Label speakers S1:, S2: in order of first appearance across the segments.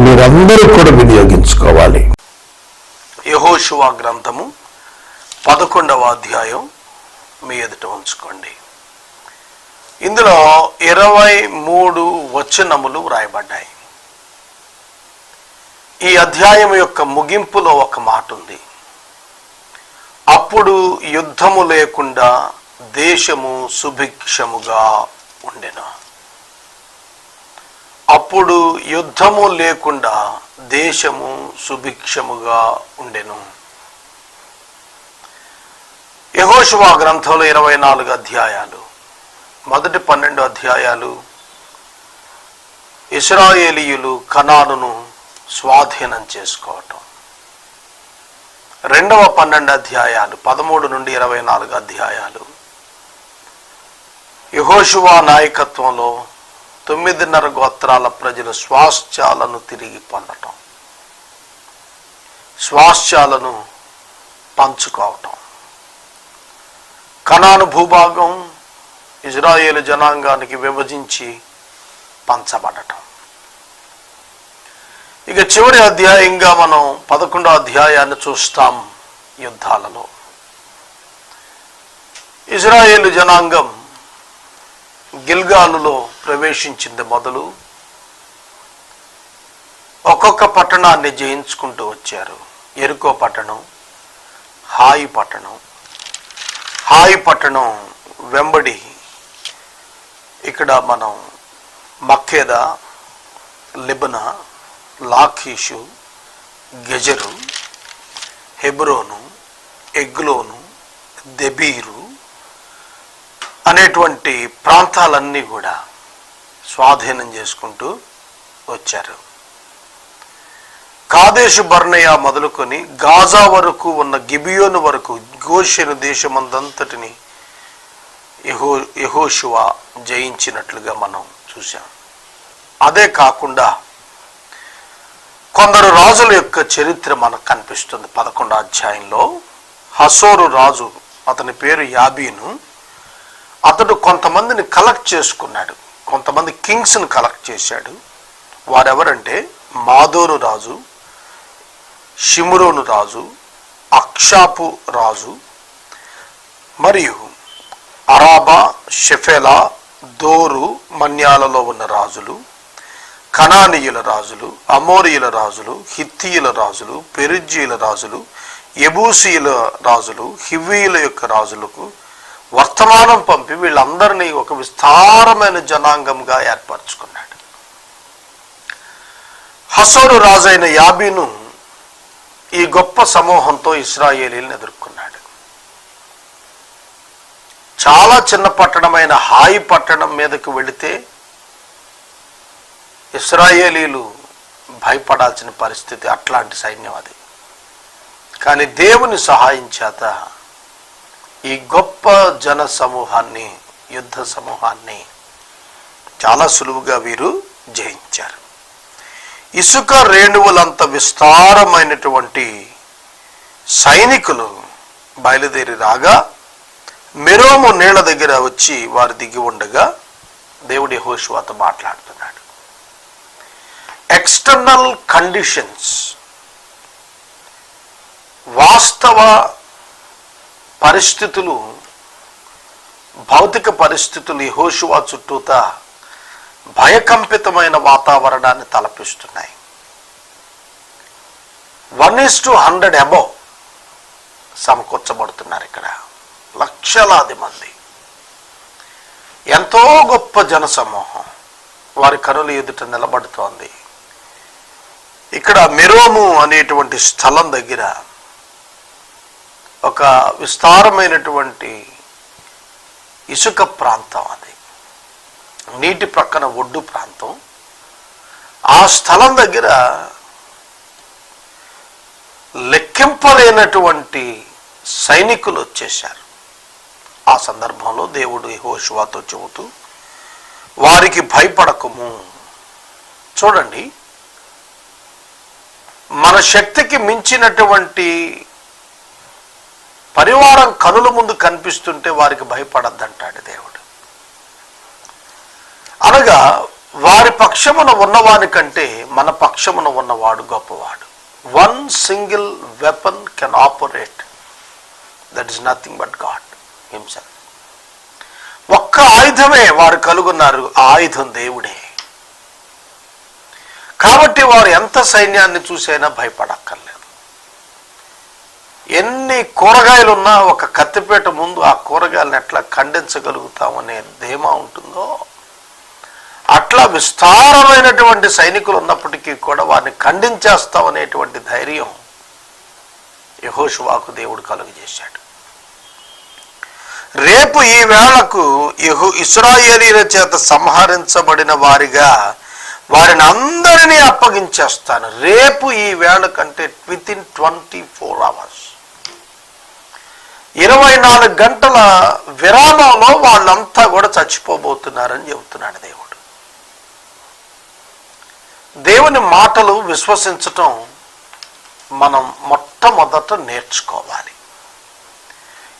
S1: మీరందరూ కూడా వినియోగించుకోవాలి.
S2: యహోషువా గ్రంథము పదకొండవ అధ్యాయం మీ ఎదుట ఉంచుకోండి. ఇందులో ఇరవై మూడు వచనములు వ్రాయబడ్డాయి. ఈ అధ్యాయం యొక్క ముగింపులో ఒక మాట ఉంది. అప్పుడు యుద్ధము లేకుండా దేశము సుభిక్షముగా ఉండెను. అప్పుడు యుద్ధము లేకుండా దేశము సుభిక్షముగా ఉండెను. యహోశువా గ్రంథంలో ఇరవై నాలుగు అధ్యాయాలు మొదటి పన్నెండు అధ్యాయాలు ఇస్రాయేలీయులు కణాలను స్వాధీనం చేసుకోవటం. రెండవ పన్నెండు అధ్యాయాలు పదమూడు నుండి ఇరవై నాలుగు అధ్యాయాలు. యహోశువా నాయకత్వంలో తొమ్మిదిన్నర గోత్రాల ప్రజలు స్వాస్థ్యాలను తిరిగి పొందటం. స్వాస్థ్యాలను పంచుకోవటం. కణాను భూభాగం ఇజ్రాయేల్ జనాంగానికి విభజించి పంచబడటం. ఇక చివరి అధ్యాయంగా మనం పదకొండో అధ్యాయాన్ని చూస్తాం యుద్ధాలలో. ఇజ్రాయేల్ జనాంగం గిల్గాలులో ప్రవేశించింది మొదలు ఒక్కొక్క పట్టణాన్ని జయించుకుంటూ వచ్చారు. ఎరుకో పట్టణం హాయి పట్టణం. హాయి పట్టణం వెంబడి ఇక్కడ మనం మక్కేద లిబన లాఖీషు గెజరు హెబ్రోను ఎగ్లోను దెబీరు అనేటువంటి ప్రాంతాలన్నీ కూడా స్వాధీనం చేసుకుంటూ వచ్చారు. కాదేశు బర్ణయ మొదలుకొని గాజా వరకు ఉన్న గిబియోను వరకు గోషెను దేశమందంతటిని యహో యహోశువ జయించినట్లుగా మనం చూసాం అదే కాకుండా కొందరు రాజుల యొక్క చరిత్ర మనకు కనిపిస్తుంది పదకొండో అధ్యాయంలో. హసోరు రాజు అతని పేరు యాబీను. అతడు కొంతమందిని కలెక్ట్ చేసుకున్నాడు. కొంతమంది కింగ్స్ని కలెక్ట్ చేశాడు. వారెవరంటే మాధోను రాజు షిమురోను రాజు అక్షాపు రాజు మరియు అరాబా షెఫెలా దోరు మన్యాలలో ఉన్న రాజులు కనానీయుల రాజులు అమోరియుల రాజులు హిత్తీయుల రాజులు పెరుజ్జీయుల రాజులు ఎబూసీయుల రాజులు హివ్వీయుల యొక్క రాజులకు వర్తమానం పంపి వీళ్ళందరినీ ఒక విస్తారమైన జనాంగంగా ఏర్పరచుకున్నాడు. హసోరు రాజైన యాబీను ఈ గొప్ప సమూహంతో ఇస్రాయేలీలను ఎదుర్కొన్నాడు. చాలా చిన్న పట్టణమైన హాయి పట్టణం మీదకు వెళితే ఇస్రాయేలీలు భయపడాల్సిన పరిస్థితి అట్లాంటి సైన్యం అది. కానీ దేవుని సహాయం చేత ఈ గొప్ప జన సమూహాన్ని యుద్ధ సమూహాన్ని చాలా సులువుగా వీరు జయించారు. ఇసుక రేణువులంత విస్తారమైనటువంటి సైనికులు బయలుదేరి రాగా మెరోము నీళ్ళ దగ్గర వచ్చి వారు దిగి ఉండగా దేవుడి హోషువాతో మాట్లాడుతున్నాడు. ఎక్స్టర్నల్ కండిషన్స్ వాస్తవ పరిస్థితులు భౌతిక పరిస్థితులు యహోషువా చుట్టూత భయకంపితమైన వాతావరణాన్ని తలపిస్తున్నాయి. One is two hundred above సమకూర్చబడుతున్నారు ఇక్కడ. లక్షలాది మంది. ఎంతో గొప్ప జన సమూహం వారి కనుల ఎదుట నిలబడుతోంది. ఇక్కడ మెరోము అనేటువంటి స్థలం దగ్గర ఒక విస్తారమైనటువంటి ఇసుక ప్రాంతం అది. నీటి ప్రక్కన ఒడ్డు ప్రాంతం. ఆ స్థలం దగ్గర లెక్కింపలేనటువంటి సైనికులు వచ్చేశారు. ఆ సందర్భంలో దేవుడు హోషువాతో చెబుతూ వారికి భయపడకము. చూడండి మన శక్తికి మించినటువంటి పరివారం కనుల ముందు కనిపిస్తుంటే వారికి భయపడద్దంటాడు దేవుడు. అనగా వారి పక్షమున ఉన్నవాని కంటే మన పక్షమున ఉన్నవాడు గొప్పవాడు. One single weapon can operate that is nothing but God himself ఒక్క ఆయుధమే వారు కలుగున్నారు ఆ ఆయుధం దేవుడే. కాబట్టి వారు ఎంత సైన్యాన్ని చూసైనా భయపడక్కర్లేదు. ఎన్ని కూరగాయలు ఉన్నా ఒక కత్తిపేట ముందు ఆ కూరగాయలను ఎట్లా ఖండించగలుగుతామనే ధీమా ఉంటుందో అట్లా విస్తారమైనటువంటి సైనికులు ఉన్నప్పటికీ కూడా వారిని ఖండించేస్తామనేటువంటి ధైర్యం యహోషువాకు దేవుడు కలుగజేశాడు. రేపు ఈ వేళకు యహు ఇస్రాయేలీల చేత సంహరించబడిన వారిగా వారిని అందరినీ అప్పగించేస్తాను. రేపు ఈ వేళ కంటే within twenty four hours ఇరవై నాలుగు గంటల విరామంలో వాళ్ళంతా కూడా చచ్చిపోబోతున్నారని చెబుతున్నాడు దేవుడు. దేవుని మాటలు విశ్వసించటం మనం మొట్టమొదట నేర్చుకోవాలి.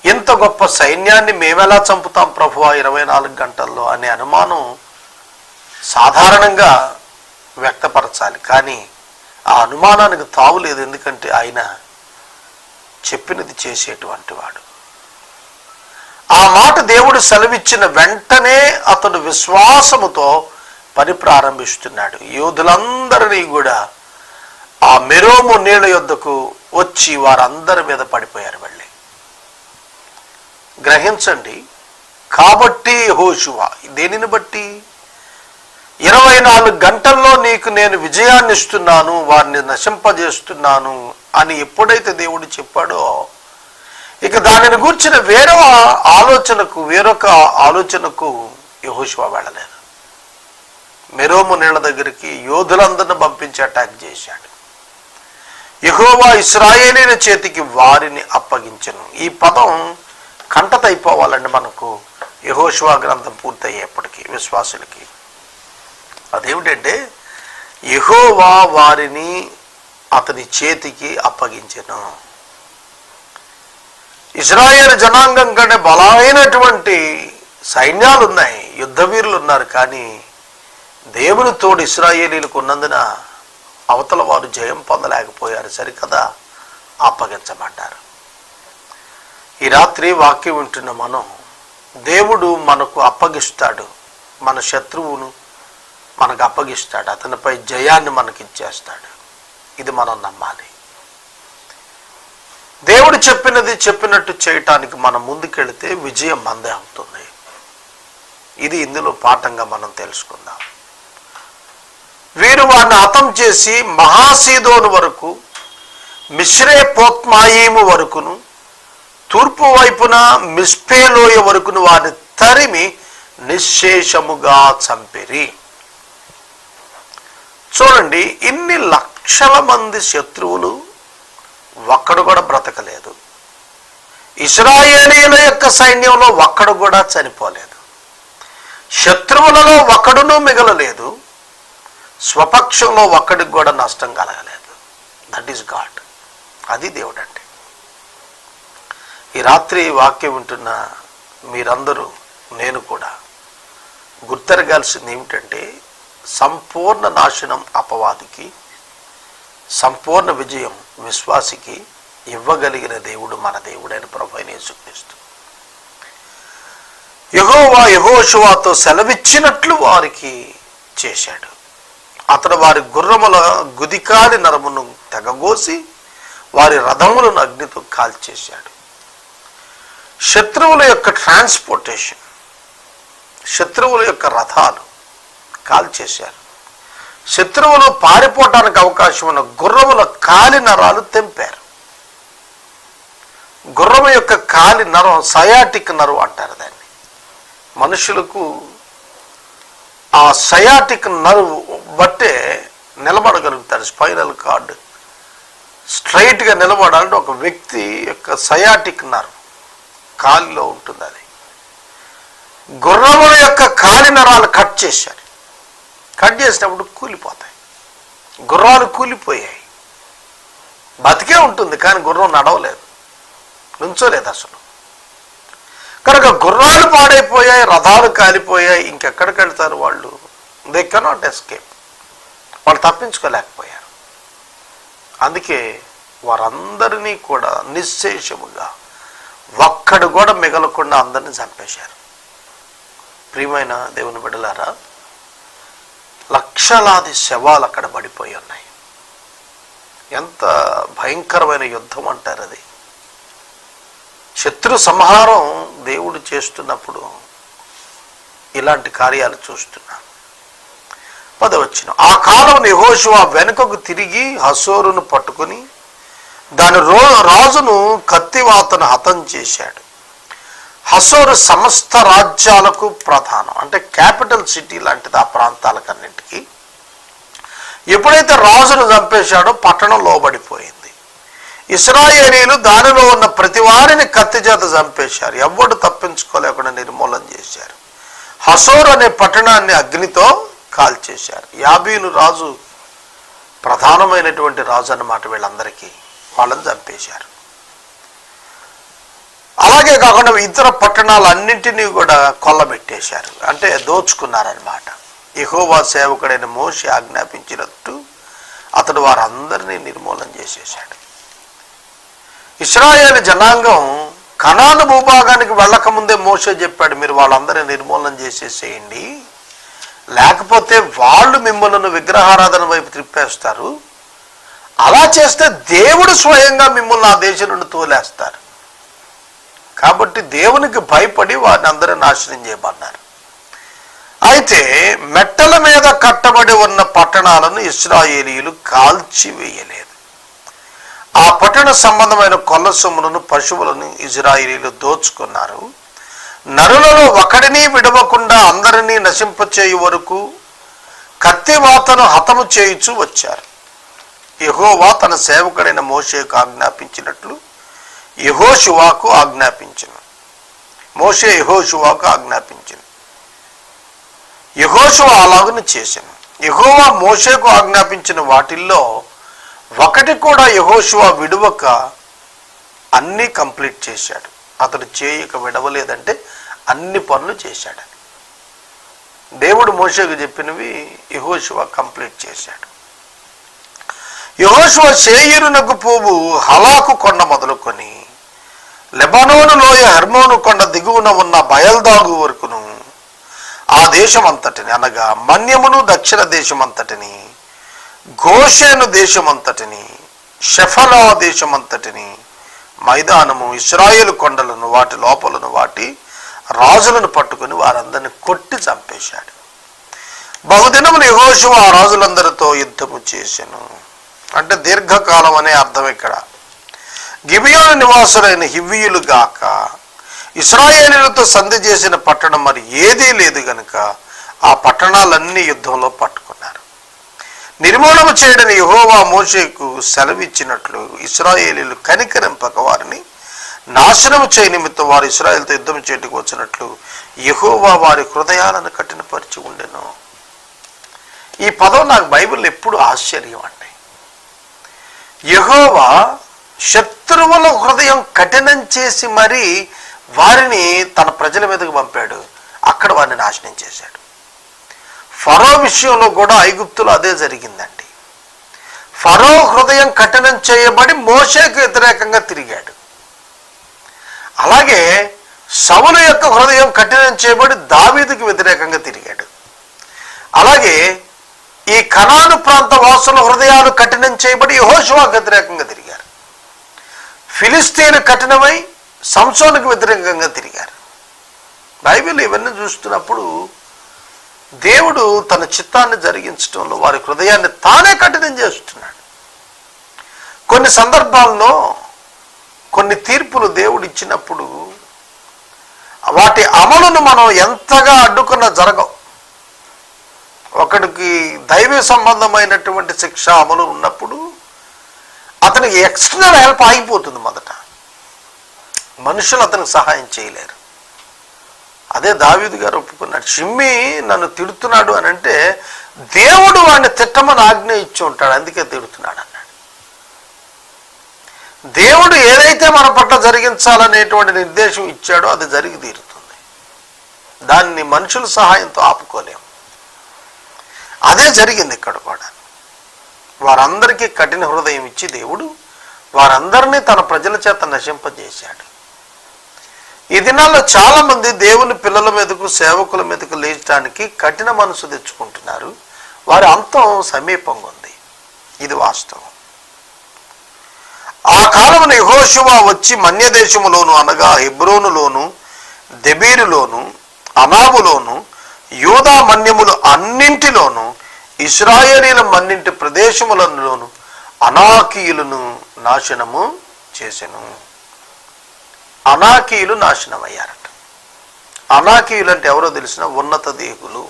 S2: ఇంత గొప్ప సైన్యాన్ని మేమెలా చంపుతాం ప్రభువా ఇరవై నాలుగు గంటల్లో అనే అనుమానం సాధారణంగా వ్యక్తపరచాలి. కానీ ఆ అనుమానానికి తావు లేదు ఎందుకంటే ఆయన చెప్పినది చేసేటువంటి వాడు. ఆ మాట దేవుడు సెలవిచ్చిన వెంటనే అతడు విశ్వాసముతో పని ప్రారంభిస్తున్నాడు యోధులందరినీ కూడా ఆ మెరోము నీళ్ళ యొద్దకు వచ్చి వారందరి మీద పడిపోయారు వెళ్ళి. గ్రహించండి కాబట్టి హోషువ దేనిని బట్టి? ఇరవై నాలుగు గంటల్లో నీకు నేను విజయాన్ని ఇస్తున్నాను వారిని నశింపజేస్తున్నాను అని ఎప్పుడైతే దేవుడు చెప్పాడో ఇక దానిని గూర్చిన వేరొక ఆలోచనకు వేరొక ఆలోచనకు యహోషువ వెళ్ళలేదు. మెరోము నీళ్ళ దగ్గరికి యోధులందరిని పంపించి అటాక్ చేశాడు. యహోవా ఇస్రాయేలీల చేతికి వారిని అప్పగించను. ఈ పదం కంటతైపోవాలండి మనకు. యహోషువా గ్రంథం పూర్తయ్యేప్పటికీ విశ్వాసులకి. అదేమిటంటే యహోవా వారిని అతని చేతికి అప్పగించెను. ఇజ్రాయేల్ జనాంగం కంటే బలమైనటువంటి సైన్యాలు ఉన్నాయి యుద్ధవీరులు ఉన్నారు కానీ దేవుని తోడు ఇస్రాయేలీలకు ఉన్నందున అవతల వారు జయం పొందలేకపోయారు. సరికదా అప్పగించబడ్డారు. ఈ రాత్రి వాక్యం వింటున్న మనం దేవుడు మనకు అప్పగిస్తాడు. మన శత్రువును మనకు అప్పగిస్తాడు. అతనిపై జయాన్ని మనకిచ్చేస్తాడు. ఇది మనం నమ్మాలి. దేవుడు చెప్పినది చెప్పినట్టు చేయటానికి మనం ముందుకెళితే విజయం మందే అవుతుంది. ఇది ఇందులో పాఠంగా మనం తెలుసుకుందాం. వీరు వారిని హతం చేసి మహాసీదోను వరకు మిశ్రే పోత్మాయిము వరకును తూర్పు వైపున మిస్పేలోయ వరకును వారిని తరిమి నిశ్శేషముగా చంపిరి. చూడండి ఇన్ని లక్షల మంది శత్రువులు ఒక్కడు కూడా బ్రతకలేదు. ఇస్రాయేలీల యొక్క సైన్యంలో ఒక్కడు కూడా చనిపోలేదు. శత్రువులలో ఒక్కడునూ మిగలలేదు. స్వపక్షంలో ఒక్కడికి కూడా నష్టం కలగలేదు. దట్ ఈస్ గాడ్ అది దేవుడు అంటే ఈ రాత్రి వాక్యం వింటున్న మీరందరూ నేను కూడా గుర్తెరగాల్సింది ఏమిటంటే సంపూర్ణ నాశనం అపవాదికి సంపూర్ణ విజయం విశ్వాసికి ఇవ్వగలిగిన దేవుడు మన దేవుడైన ప్రభు యేసుక్రీస్తు. యహోవా యహోశువాతో సెలవిచ్చినట్లు వారికి చేశాడు. అతడు వారి గుర్రముల గుదికాడి నరమును తెగగోసి వారి రథములను అగ్నితో కాల్చేశాడు. శత్రువుల యొక్క ట్రాన్స్పోర్టేషన్ శత్రువుల యొక్క రథాలు కాల్చేశారు. శత్రువులు పారిపోవటానికి అవకాశం ఉన్న గుర్రముల కాలి నరాలు తెంపారు. గుర్రం యొక్క కాలి నరం సయాటిక్ నరం అంటారు దాన్ని. మనుషులకు ఆ సయాటిక్ నరువు బట్టే నిలబడగలుగుతారు స్పైనల్ కార్డ్. స్ట్రైట్గా నిలబడాలంటే ఒక వ్యక్తి యొక్క సయాటిక్ నర్వ్ కాలిలో ఉంటుంది అది గుర్రముల యొక్క కాలి నరాలు కట్ చేశారు. కట్ చేసినప్పుడు కూలిపోతాయి. గుర్రాలు కూలిపోయాయి. బతికే ఉంటుంది కానీ గుర్రం నడవలేదు. నుంచోలేదు అసలు. కనుక గుర్రాలు పాడైపోయాయి రథాలు కాలిపోయాయి ఇంకెక్కడికి వెళ్తారు వాళ్ళు? దే కెనాట్ ఎస్కేప్ వాళ్ళు తప్పించుకోలేకపోయారు. అందుకే వారందరినీ కూడా నిశ్శేషముగా ఒక్కడు కూడా మిగలకుండా అందరిని చంపేశారు. ప్రియమైన దేవుని బిడ్డలారా లక్షలాది శవాలు అక్కడ పడిపోయి ఉన్నాయి. ఎంత భయంకరమైన యుద్ధం అంటారు అది. శత్రు సంహారం దేవుడు చేస్తున్నప్పుడు ఇలాంటి కార్యాలు చూస్తున్నాను. పదవచ్చిన. ఆ కాలం యెహోషువ వెనుకకు తిరిగి హసోరును పట్టుకుని దాని రో రాజును కత్తివాతను హతం చేశాడు. హసోరు సమస్త రాజ్యాలకు ప్రధానం. అంటే క్యాపిటల్ సిటీ లాంటిది ఆ ప్రాంతాలకన్నింటికి. ఎప్పుడైతే రాజును చంపేశాడో పట్టణం లోబడిపోయింది. ఇస్రాయేలీలు దానిలో ఉన్న ప్రతి వారిని కత్తి చేత చంపేశారు. ఎవ్వడు తప్పించుకోలేకుండా నిర్మూలన చేశారు. హసోర్ అనే పట్టణాన్ని అగ్నితో కాల్చేశారు. యాబీలు రాజు ప్రధానమైనటువంటి రాజు అన్నమాట వీళ్ళందరికీ. వాళ్ళని చంపేశారు. అలాగే కాకుండా ఇతర పట్టణాలన్నింటినీ కూడా కొల్లబెట్టేశారు. అంటే దోచుకున్నారనమాట యహోవా సేవకుడైన మోషి ఆజ్ఞాపించినట్టు అతడు వారందరినీ నిర్మూలన చేసేశాడు. ఇస్రాయేల్ జనాంగం కణాను భూభాగానికి వెళ్ళకముందే మోసే చెప్పాడు మీరు వాళ్ళందరినీ నిర్మూలన చేసేసేయండి. లేకపోతే వాళ్ళు మిమ్మల్ని విగ్రహారాధన వైపు త్రిప్పేస్తారు. అలా చేస్తే దేవుడు స్వయంగా మిమ్మల్ని ఆ దేశం నుండి తోలేస్తారు. కాబట్టి దేవునికి భయపడి వారిని అందరూ నాశనం చేయమన్నారు అయితే మెట్టల మీద కట్టబడి ఉన్న పట్టణాలను ఇస్రాయేలీలు కాల్చివేయలేదు ఆ పట్టణ సంబంధమైన కొల్ల సొమ్ములను పశువులను ఇజ్రాయిలీలు దోచుకున్నారు. నరులలో ఒకడిని విడవకుండా అందరినీ నశింపచేయు వరకు కత్తివాతను హతము చేయుచు వచ్చారు. యహోవా తన సేవకుడైన మోషేకు ఆజ్ఞాపించినట్లు యెహోషువాకు ఆజ్ఞాపించను. మోషే యెహోషువాకు ఆజ్ఞాపించను. యెహోషువ అలాగను చేశాను యహోవా మోషేకు ఆజ్ఞాపించిన వాటిల్లో ఒకటి కూడా యెహోషువ విడువక అన్నీ కంప్లీట్ చేశాడు. అతడు చేయక విడవలేదంటే అన్ని పనులు చేశాడు. దేవుడు మోషేకు చెప్పినవి యహోశివ కంప్లీట్ చేశాడు. యహోశివ చేయురునకు పువ్వు హలాకు కొండ మొదలుకొని లెబనోను లోయ హెర్మోను కొండ దిగువన ఉన్న బయల్దాగు వరకును. ఆ దేశమంతటిని అనగా మన్యమును దక్షిణ దేశమంతటిని గోషేను దేశమంతటిని షెఫలా దేశమంతటిని మైదానము ఇస్రాయేల్ కొండలను వాటి లోపలను వాటి రాజులను పట్టుకుని వారందరిని కొట్టి చంపేశాడు. బహుదినములు యెహోషువ ఆ రాజులందరితో యుద్ధము చేశాను అంటే దీర్ఘకాలం అనే అర్థం ఇక్కడ. గిబియోను నివాసులైన హివ్వీయులు గాక. ఇస్రాయేలీలతో సంధి చేసిన పట్టణం మరి ఏదీ లేదు గనుక ఆ పట్టణాలన్నీ యుద్ధంలో పట్టుకున్నారు. నిర్మూలన చేయడని యహోవా మోషేకు సెలవిచ్చినట్లు ఇస్రాయేలీలు కనికరింపక వారిని నాశనము చేయ నిమిత్తం వారు ఇస్రాయేల్తో యుద్ధం చేయటకు వచ్చినట్లు యహోవా వారి హృదయాలను కఠినపరిచి ఉండెను. ఈ పదం నాకు బైబిల్ ఎప్పుడు ఆశ్చర్యం అండి. యహోవా శత్రువుల హృదయం కఠినం చేసి మరీ వారిని తన ప్రజల మీదకు పంపాడు. అక్కడ వారిని నాశనం చేశాడు. ఫరో విషయంలో కూడా ఐగుప్తులో అదే జరిగిందండి. ఫరో హృదయం కఠినం చేయబడి మోషేకు వ్యతిరేకంగా తిరిగాడు. అలాగే సవుల యొక్క హృదయం కఠినం చేయబడి దావీదుకు వ్యతిరేకంగా తిరిగాడు. అలాగే ఈ కణాను ప్రాంత వాసుల హృదయాలు కఠినం చేయబడి యెహోషువాకు వ్యతిరేకంగా తిరిగాడు. ఫిలిస్తీన్ కఠినమై సంసోనికి వ్యతిరేకంగా తిరిగారు. బైబిల్ ఇవన్నీ చూస్తున్నప్పుడు దేవుడు తన చిత్తాన్ని జరిగించడంలో వారి హృదయాన్ని తానే కఠినం చేస్తున్నాడు. కొన్ని సందర్భాల్లో కొన్ని తీర్పులు దేవుడు ఇచ్చినప్పుడు వాటి అమలును మనం ఎంతగా అడ్డుకున్నా జరగవు. ఒకడికి దైవ సంబంధమైనటువంటి శిక్ష అమలు ఉన్నప్పుడు అతనికి ఎక్స్టర్నల్ హెల్ప్ ఆగిపోతుంది మొదట. మనుషులు అతనికి సహాయం చేయలేరు. అదే దావీదు గారు ఒప్పుకున్నాడు షిమ్మి నన్ను తిడుతున్నాడు అని అంటే దేవుడు వాడిని తిట్టమని ఆజ్ఞ ఇచ్చి ఉంటాడు అందుకే తిడుతున్నాడు అన్నాడు. దేవుడు ఏదైతే మన పట్ల జరిగించాలనేటువంటి నిర్దేశం ఇచ్చాడో అది జరిగి తీరుతుంది. దాన్ని మనుషుల సహాయంతో ఆపుకోలేము. అదే జరిగింది ఇక్కడ కూడా. వారందరికీ కఠిన హృదయం ఇచ్చి దేవుడు వారందరినీ తన ప్రజల చేత నశింపజేశాడు. ఈ దినాల్లో చాలా మంది దేవుని పిల్లల మీదకు సేవకుల మీదకు లేచడానికి కఠిన మనసు తెచ్చుకుంటున్నారు. వారి అంతం సమీపంగా ఉంది. ఇది వాస్తవం. ఆ కాలమున యహోశువ వచ్చి మన్యదేశములోను అనగా హిబ్రోనులోను దెబీరులోను అనాబులోను యూదా మన్యములు అన్నింటిలోనూ ఇస్రాయేలీల మన్నింటి ప్రదేశములలోను అనాకీయులను నాశనము చేసెను. అనాకీయులు నాశనం అయ్యారట అనాకీయులు అంటే ఎవరో తెలిసిన ఉన్నత దేహులు.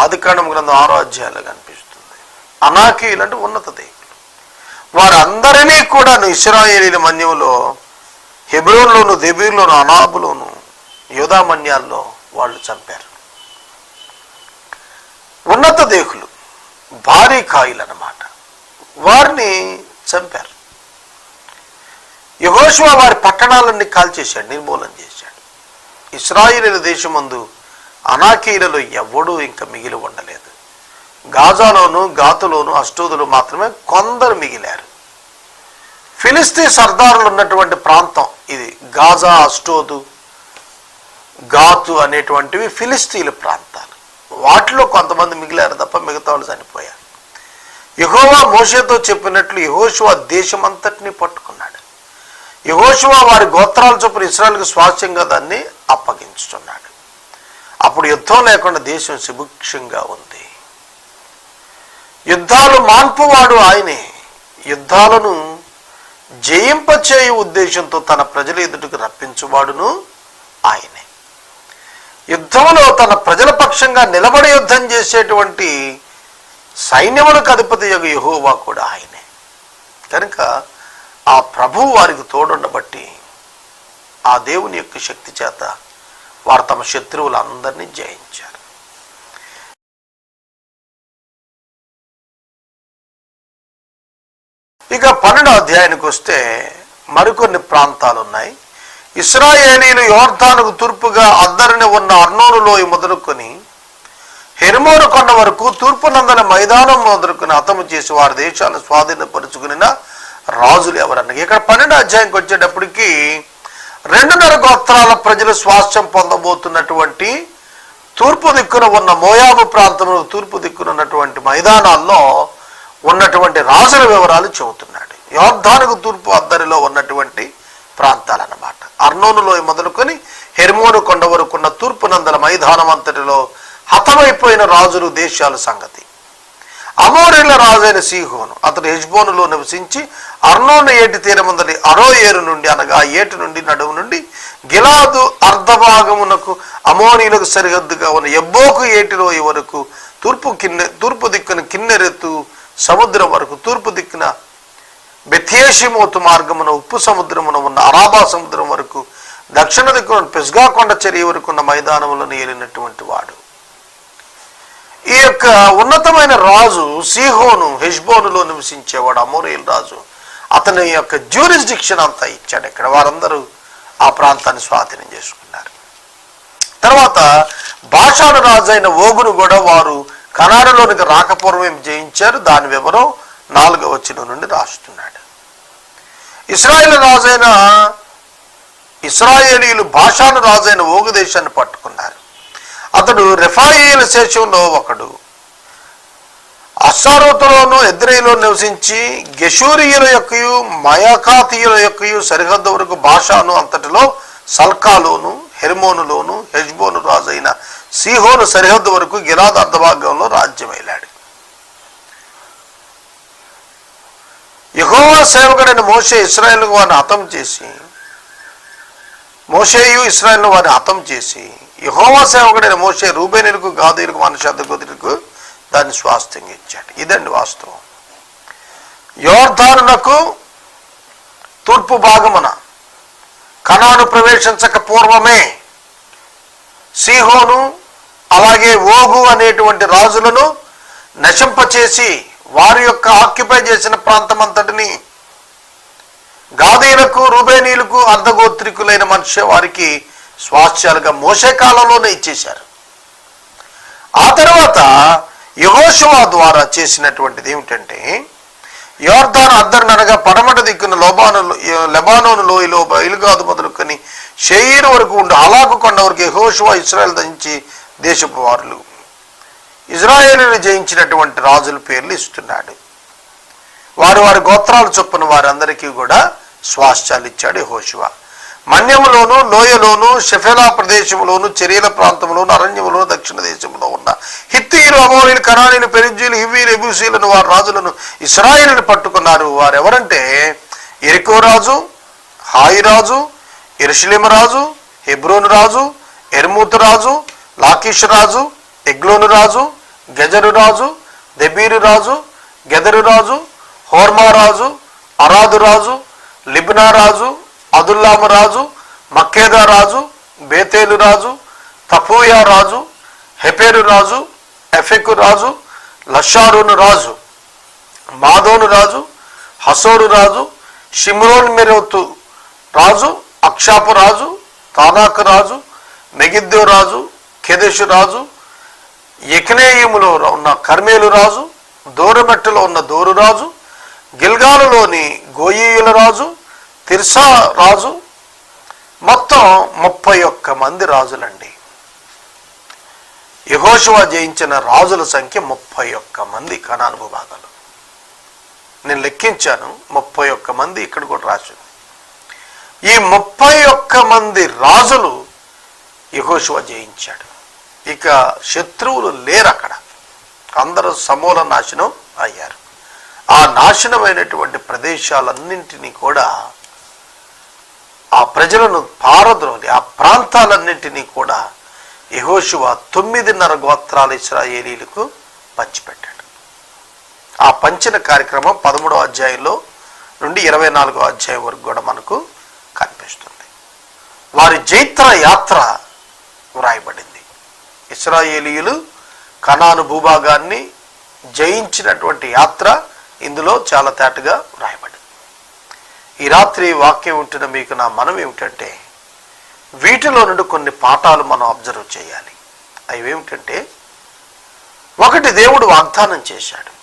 S2: ఆదికాండం గ్రంథం ఆరో అధ్యాయంలో కనిపిస్తుంది. అనాకీయులు అంటే ఉన్నత దేహులు. వారందరినీ కూడా ఇస్రాయేలీల మన్యంలో హెబ్రోన్లోను దెబీర్లోను అనాబులోను యోధామన్యాల్లో వాళ్ళు చంపారు. ఉన్నత దేహులు భారీ కాయిలు అన్నమాట వారిని చంపారు. యహోశివ వారి పట్టణాలన్నీ కాల్చేశాడు నిర్మూలన చేశాడు. ఇస్రాయిల్ దేశమందు అనాకీలలో ఎవడూ ఇంకా మిగిలి ఉండలేదు. గాజాలోను గాతులోను అష్టోదులు మాత్రమే కొందరు మిగిలారు. ఫిలిస్తీ సర్దారులు ఉన్నటువంటి ప్రాంతం ఇది. గాజా అష్టోదు గాతు అనేటువంటివి ఫిలిస్తీన్ల ప్రాంతం. వాటిలో కొంతమంది మిగిలారు తప్ప మిగతా వాళ్ళు చనిపోయారు. యహోవా మోషేతో చెప్పినట్లు యహోశివా దేశమంతటిని పట్టుకున్నాడు. యహోశివా వారి గోత్రాలు చొప్పున ఇస్రాయల్కి స్వాస్థ్యంగా దాన్ని అప్పగించుతున్నాడు అప్పుడు యుద్ధం లేకుండా దేశం సుభిక్షంగా ఉంది. యుద్ధాలు మాన్పువాడు ఆయనే. యుద్ధాలను జయింపచేయ ఉద్దేశంతో తన ప్రజల ఎదుటికి రప్పించువాడును ఆయనే. యుద్ధంలో తన ప్రజల పక్షంగా నిలబడి యుద్ధం చేసేటువంటి సైన్యములకు అధిపతి యొక్క యహోవా కూడా ఆయనే. కనుక ఆ ప్రభు వారికి తోడుండబట్టి ఆ దేవుని యొక్క శక్తి చేత వారు తమ శత్రువులందరినీ జయించారు. ఇక పన్నెండో అధ్యాయానికి వస్తే మరికొన్ని ప్రాంతాలు ఉన్నాయి ఇస్రాయేలీలు యోర్ధానుకు తూర్పుగా అద్దరిని ఉన్న అర్నోనులోయ మొదలుకొని హెర్మోను కొండ వరకు తూర్పునందన మైదానం మొదలుకొని హతము చేసి వారి దేశాలను స్వాధీనపరుచుకుని రాజులు ఎవరన్నా ఇక్కడ పన్నెండు అధ్యాయంకి వచ్చేటప్పటికి రెండున్నర గోత్రాల ప్రజలు స్వాస్థ్యం పొందబోతున్నటువంటి తూర్పు దిక్కున ఉన్న మోయాబు ప్రాంతంలో తూర్పు దిక్కున ఉన్నటువంటి మైదానాల్లో ఉన్నటువంటి రాజుల వివరాలు చెబుతున్నాడు. యోర్ధానుకు తూర్పు అద్దరిలో ఉన్నటువంటి ప్రాంతాలన్నమాట. అర్నోనులో మొదలుకొని హెర్మోను కొండ వరకున్న తూర్పునందల తూర్పు నందల మైదానం అంతటిలో హతమైపోయిన రాజులు దేశాల సంగతి. అమోరీల రాజైన సీహోను అతడు హెజ్బోనులో నివసించి అర్నోను ఏటి తీరముందరి అరోయేరు నుండి అనగా ఏటి నుండి నడుము నుండి గిలాదు అర్ధభాగమునకు అమోనీలకు సరిహద్దుగా ఉన్న ఎబ్బోకు ఏటిలో వరకు తూర్పు కిన్నె తూర్పు దిక్కున కిన్నెరెత్తు సముద్రం వరకు తూర్పు దిక్కున బెథియేషిమోతు మార్గమున ఉప్పు సముద్రమున ఉన్న అరాబా సముద్రం వరకు దక్షిణ దిక్కున పిస్గా కొండ చర్య వరకు ఉన్న మైదానములను ఏలినటువంటి వాడు. ఈ యొక్క ఉన్నతమైన రాజు సీహోను హెష్బోనులో నివసించేవాడు అమోరియల్ రాజు. అతని యొక్క జ్యూరిస్డిక్షన్ అంతా ఇచ్చాడు ఇక్కడ. వారందరూ ఆ ప్రాంతాన్ని స్వాధీనం చేసుకున్నారు. తర్వాత భాషాను రాజు అయిన ఓగును కూడా వారు కనాడలోనికి రాకపూర్వం జయించారు దాని వివరం నాలుగవ వచ్చిన నుండి రాస్తున్నాడు. ఇస్రాయేల్ రాజైన ఇస్రాయేలీలు భాషాను రాజైన ఓగు దేశాన్ని పట్టుకున్నారు. అతడు రెఫాయిల శేషంలో ఒకడు. అస్సారోతులోను ఎద్రేలో నివసించి గెషూరియుల యొక్కయు మయకాతీయుల యొక్కయు సరిహద్దు వరకు భాషాను అంతటిలో సల్కాలోను హెర్మోనులోను హెజ్బోను రాజైన సీహోను సరిహద్దు వరకు గిలాద్ అర్ధభాగంలో రాజ్యం వెళ్ళాడు యహోవా సేవకుడైన మోసే ఇస్రాయల్ వారిని హతం చేసి మోషేయు ఇస్రాయల్ వారిని హతం చేసి యహోవా సేవకుడైన మోసే రూబేనులకు గాదీలకు మనుషాద గోదులకు దాన్ని స్వాస్థ్యంగా ఇచ్చాడు. ఇదండి వాస్తవం. యోర్ధానునకు తూర్పు భాగమున కణాను ప్రవేశించక పూర్వమే సిహోను అలాగే ఓగు అనేటువంటి రాజులను నశింపచేసి వారి యొక్క ఆక్యుపై చేసిన ప్రాంతం అంతటిని గాదీలకు రూబేనీలకు అర్ధగోత్రికులైన మనిషి వారికి స్వాస్థ్యాలుగా మోసే కాలంలోనే ఇచ్చేశారు. ఆ తర్వాత యహోషువా ద్వారా చేసినటువంటిది ఏమిటంటే యోర్ధాన్ అద్దరిని అనగా పడమట దిక్కున లోబాను లెబానోను లోయలో బయలుగాదు మొదలుకొని షెయిర్ వరకు ఉండి అలాకు కొండ వరకు యహోషువా ఇస్రాయల్ దంచి దేశపు వారులు. ఇజ్రాయేలీని జయించినటువంటి రాజుల పేర్లు ఇస్తున్నాడు. వారు వారి గోత్రాలు చొప్పున వారందరికీ కూడా స్వాస్థ్యాలు ఇచ్చాడు హోషువ మన్యములోను లోయలోను షెఫెలా ప్రదేశంలోను చెరియల ప్రాంతంలోను అరణ్యములోను దక్షిణ దేశంలో ఉన్న హిత్తీయులు అమోరీలు కరాణీలు పెరిజీలు హివీలు ఎబుసీలను వారి రాజులను ఇస్రాయిలను పట్టుకున్నారు. వారు ఎవరంటే ఎరికో రాజు హాయి రాజు ఇరుషులేమ రాజు హెబ్రోన్ రాజు ఎర్మూత్ రాజు లాకీష్ రాజు ఎగ్లోను రాజు గెజరు రాజు దెబీరు రాజు గెదరు రాజు హోర్మా రాజు అరాదు రాజు లిబ్నా రాజు అదుల్లాము రాజు మక్కేదా రాజు బేతేలు రాజు తపోయా రాజు హెపేరు రాజు ఎఫెకు రాజు లషారును రాజు మాధోను రాజు హసోరు రాజు షిమ్రోన్ మెరోతు రాజు అక్షాపు రాజు తానాకు రాజు మెగిద్దో రాజు కెదెషు రాజు యక్నేయములో ఉన్న కర్మేలు రాజు దూరమెట్టులో ఉన్న దోరు రాజు గిల్గాలులోని గోయీయుల రాజు తిర్సా రాజు మొత్తం ముప్పై ఒక్క మంది రాజులండి. యహోశివ జయించిన రాజుల సంఖ్య ముప్పై ఒక్క మంది కణాను భూభాగాలు నేను లెక్కించాను ముప్పై ఒక్క మంది ఇక్కడ కూడా రాసింది. ఈ ముప్పై ఒక్క మంది రాజులు యహోశివ జయించాడు. ఇక శత్రువులు లేరు అక్కడ అందరూ సమూల నాశనం అయ్యారు. ఆ నాశనమైనటువంటి ప్రదేశాలన్నింటినీ కూడా ఆ ప్రజలను పారద్రోలి ఆ ప్రాంతాలన్నింటినీ కూడా యహోశివ తొమ్మిదిన్నర గోత్రాల ఇస్రాయేలీలకు పంచిపెట్టాడు. ఆ పంచిన కార్యక్రమం పదమూడో అధ్యాయంలో నుండి ఇరవై నాలుగో అధ్యాయం వరకు కూడా మనకు కనిపిస్తుంది. వారి జైత్ర యాత్ర వ్రాయబడింది. ఇస్రాయేలీయులు కణాను భూభాగాన్ని జయించినటువంటి యాత్ర ఇందులో చాలా తేటగా వ్రాయబడింది. ఈ రాత్రి వాక్యం ఉంటున్న మీకు నా మనం ఏమిటంటే వీటిలో నుండి కొన్ని పాఠాలు మనం అబ్జర్వ్ చేయాలి. అవి ఏమిటంటే ఒకటి దేవుడు వాగ్దానం చేశాడు.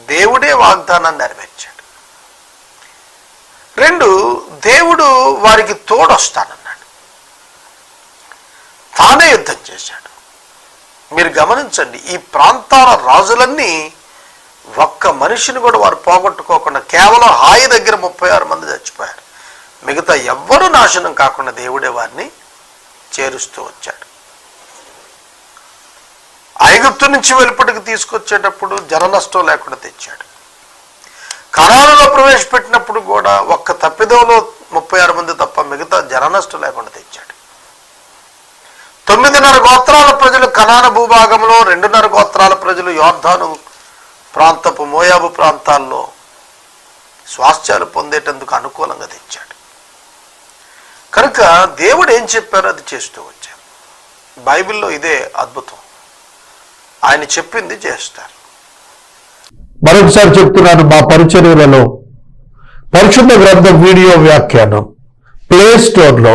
S2: దేవుడే వాగ్దానాన్ని నెరవేర్చాడు. రెండు దేవుడు వారికి తోడొస్తానని తానే యుద్ధం చేశాడు. మీరు గమనించండి ఈ ప్రాంతాల రాజులన్నీ ఒక్క మనిషిని కూడా వారు పోగొట్టుకోకుండా కేవలం హాయి దగ్గర ముప్పై ఆరు మంది చచ్చిపోయారు. మిగతా ఎవ్వరూ నాశనం కాకుండా దేవుడే వారిని చేరుస్తూ వచ్చాడు. ఐగుప్తు నుంచి వెలుపటికి తీసుకొచ్చేటప్పుడు జన నష్టం లేకుండా తెచ్చాడు. కరాలలో ప్రవేశపెట్టినప్పుడు కూడా ఒక్క తప్పిదంలో ముప్పై ఆరు మంది తప్ప మిగతా జన నష్టం లేకుండా తెచ్చాడు. తొమ్మిదిన్నర గోత్రాల ప్రజలు కనాన భూభాగంలో రెండున్నర గోత్రాల ప్రజలు యోర్ధాను ప్రాంతపు మోయాబు ప్రాంతాల్లో స్వాస్థ్యాలు పొందేటందుకు అనుకూలంగా తెచ్చాడు. కనుక దేవుడు ఏం చెప్పారో అది చేస్తూ వచ్చారు. బైబిల్లో ఇదే అద్భుతం.
S3: ఆయన చెప్పింది చేస్తారు.
S2: మరొకసారి చెప్తున్నాను మా పరిచర్యలలో పరిశుద్ధ గ్రంథం వీడియో వ్యాఖ్యానం ప్లే స్టోర్లో